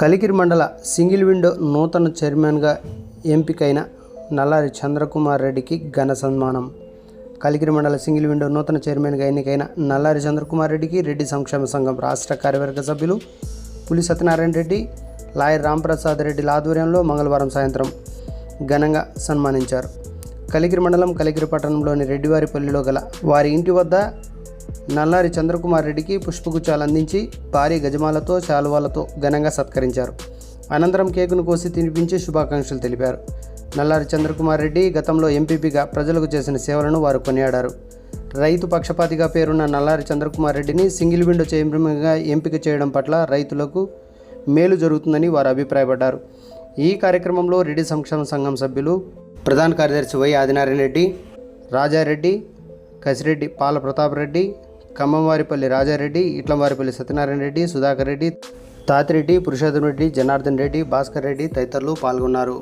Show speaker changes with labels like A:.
A: కలికిరి మండల single window నూతన చైర్మన్గా ఎంపికైన నల్లారి చంద్రకుమార్ రెడ్డికి ఘన సన్మానం. కలికిరి మండల సింగిల్ విండో నూతన చైర్మన్గా ఎన్నికైన నల్లారి చంద్రకుమార్ రెడ్డికి రెడ్డి సంక్షేమ సంఘం రాష్ట్ర కార్యవర్గ సభ్యులు పులి సత్యనారాయణ రెడ్డి లాయర్ రాంప్రసాద్ రెడ్డిల ఆధ్వర్యంలో మంగళవారం సాయంత్రం ఘనంగా సన్మానించారు. కలికిరి మండలం కలికిరి పట్టణంలోని రెడ్డివారిపల్లిలో గల వారి ఇంటి వద్ద నల్లారి చంద్రకుమార్ రెడ్డికి పుష్పగుచ్చాలు అందించి భారీ గజమాలతో శాలువాలతో ఘనంగా సత్కరించారు. అనంతరం కేకును కోసి తినిపించి శుభాకాంక్షలు తెలిపారు. నల్లారి చంద్రకుమార్ రెడ్డి గతంలో ఎంపీపీగా ప్రజలకు చేసిన సేవలను వారు కొనియాడారు. రైతు పక్షపాతిగా పేరున్న నల్లారి చంద్రకుమార్ రెడ్డిని సింగిల్ విండో చైర్మన్గా ఎంపిక చేయడం పట్ల రైతులకు మేలు జరుగుతుందని వారు అభిప్రాయపడ్డారు. ఈ కార్యక్రమంలో రెడ్డి సంక్షేమ సంఘం సభ్యులు ప్రధాన కార్యదర్శి వై ఆదినారాయణ రెడ్డి రాజారెడ్డి కసిరెడ్డి పాల ప్రతాప్ రెడ్డి ఖమ్మంవారిపల్లి రాజారెడ్డి ఇట్లంవారిపల్లి సత్యనారాయణ రెడ్డి సుధాకర్ రెడ్డి తాతిరెడ్డి పురుషోత్తం రెడ్డి జనార్దన్ రెడ్డి భాస్కర్ రెడ్డి తదితరులు పాల్గొన్నారు.